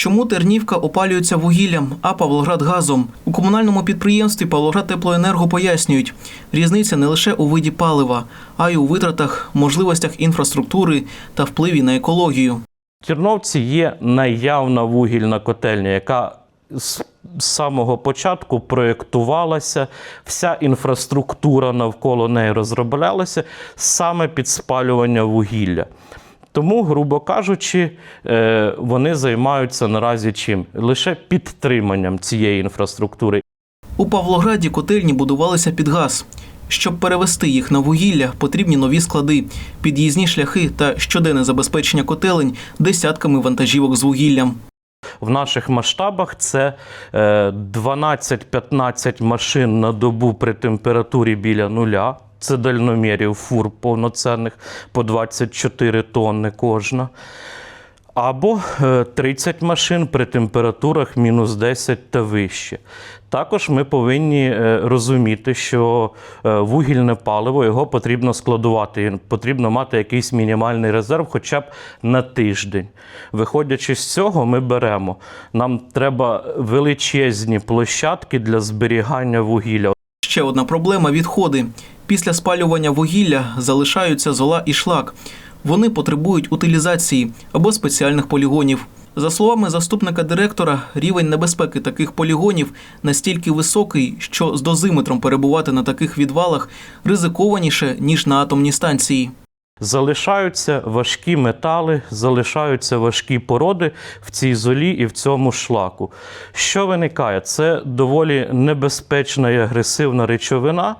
Чому Тернівка опалюється вугіллям, а Павлоград газом? У комунальному підприємстві Павлоград Теплоенерго пояснюють, різниця не лише у виді палива, а й у витратах, можливостях інфраструктури та впливі на екологію. В Терновці є наявна вугільна котельня, яка з самого початку проєктувалася, вся інфраструктура навколо неї розроблялася саме під спалювання вугілля. Тому, грубо кажучи, е, вони займаються наразі чим? Лише підтриманням цієї інфраструктури. У Павлограді котельні будувалися під газ. Щоб перевести їх на вугілля, потрібні нові склади, під'їзні шляхи та щоденне забезпечення котелень десятками вантажівок з вугіллям. В наших масштабах це е, 12-15 машин на добу при температурі біля нуля. Це дальномірів фур повноцінних по 24 тонни кожна. Або е, 30 машин при температурах мінус 10 та вище. Також ми повинні е, розуміти, що е, вугільне паливо його потрібно складувати. Потрібно мати якийсь мінімальний резерв, хоча б на тиждень. Виходячи з цього, ми беремо. Нам треба величезні площадки для зберігання вугілля. Ще одна проблема відходи. Після спалювання вугілля залишаються зола і шлак. Вони потребують утилізації або спеціальних полігонів. За словами заступника директора, рівень небезпеки таких полігонів настільки високий, що з дозиметром перебувати на таких відвалах ризикованіше ніж на атомній станції. Залишаються важкі метали, залишаються важкі породи в цій золі і в цьому шлаку. Що виникає? Це доволі небезпечна і агресивна речовина.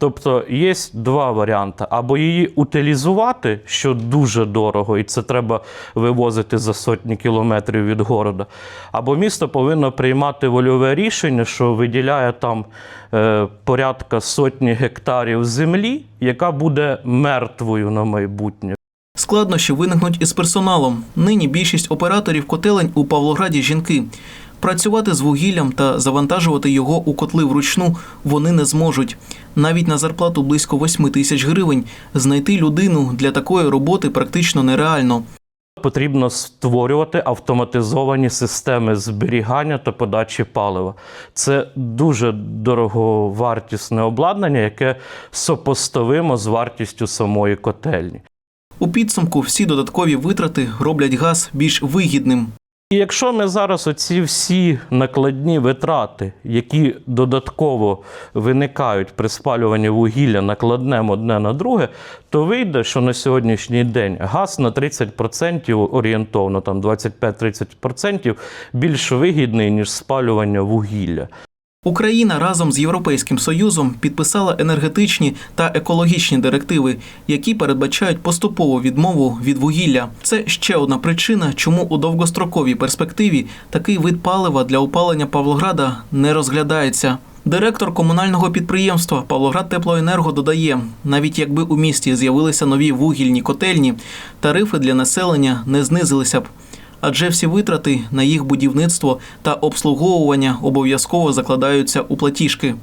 Тобто є два варіанти: або її утилізувати, що дуже дорого, і це треба вивозити за сотні кілометрів від города. Або місто повинно приймати вольове рішення, що виділяє там е, порядка сотні гектарів землі, яка буде мертвою на майбутнє. Складнощі виникнуть із персоналом. Нині більшість операторів котелень у Павлограді жінки. Працювати з вугіллям та завантажувати його у котли вручну вони не зможуть. Навіть на зарплату близько 8 тисяч гривень знайти людину для такої роботи практично нереально. Потрібно створювати автоматизовані системи зберігання та подачі палива. Це дуже дороговартісне обладнання, яке сопоставимо з вартістю самої котельні. У підсумку всі додаткові витрати роблять газ більш вигідним. І якщо ми зараз оці всі накладні витрати, які додатково виникають при спалюванні вугілля, накладнемо одне на друге, то вийде, що на сьогоднішній день газ на 30% орієнтовно, там 25-30% більш вигідний, ніж спалювання вугілля. Україна разом з Європейським Союзом підписала енергетичні та екологічні директиви, які передбачають поступову відмову від вугілля. Це ще одна причина, чому у довгостроковій перспективі такий вид палива для опалення Павлограда не розглядається. Директор комунального підприємства Павлоград Теплоенерго додає, навіть якби у місті з'явилися нові вугільні котельні, тарифи для населення не знизилися б. Адже всі витрати на їх будівництво та обслуговування обов'язково закладаються у платіжки.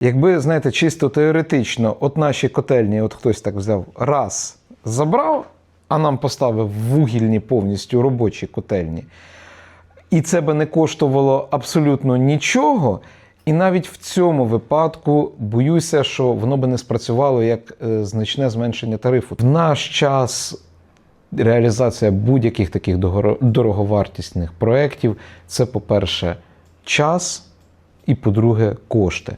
Якби, знаєте, чисто теоретично, от наші котельні, от хтось так взяв, раз забрав, а нам поставив вугільні повністю робочі котельні, і це би не коштувало абсолютно нічого. І навіть в цьому випадку боюся, що воно би не спрацювало як е, значне зменшення тарифу. В наш час реалізація будь-яких таких дороговартісних проєктів це, по-перше, час, і, по-друге, кошти.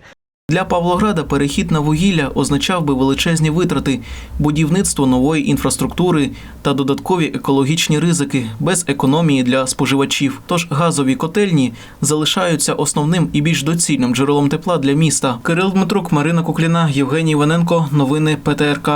Для Павлограда перехід на вугілля означав би величезні витрати, будівництво нової інфраструктури та додаткові екологічні ризики без економії для споживачів. Тож газові котельні залишаються основним і більш доцільним джерелом тепла для міста. Кирил Дмитрук, Марина Кукліна, Євгеній Іваненко. Новини ПТРК.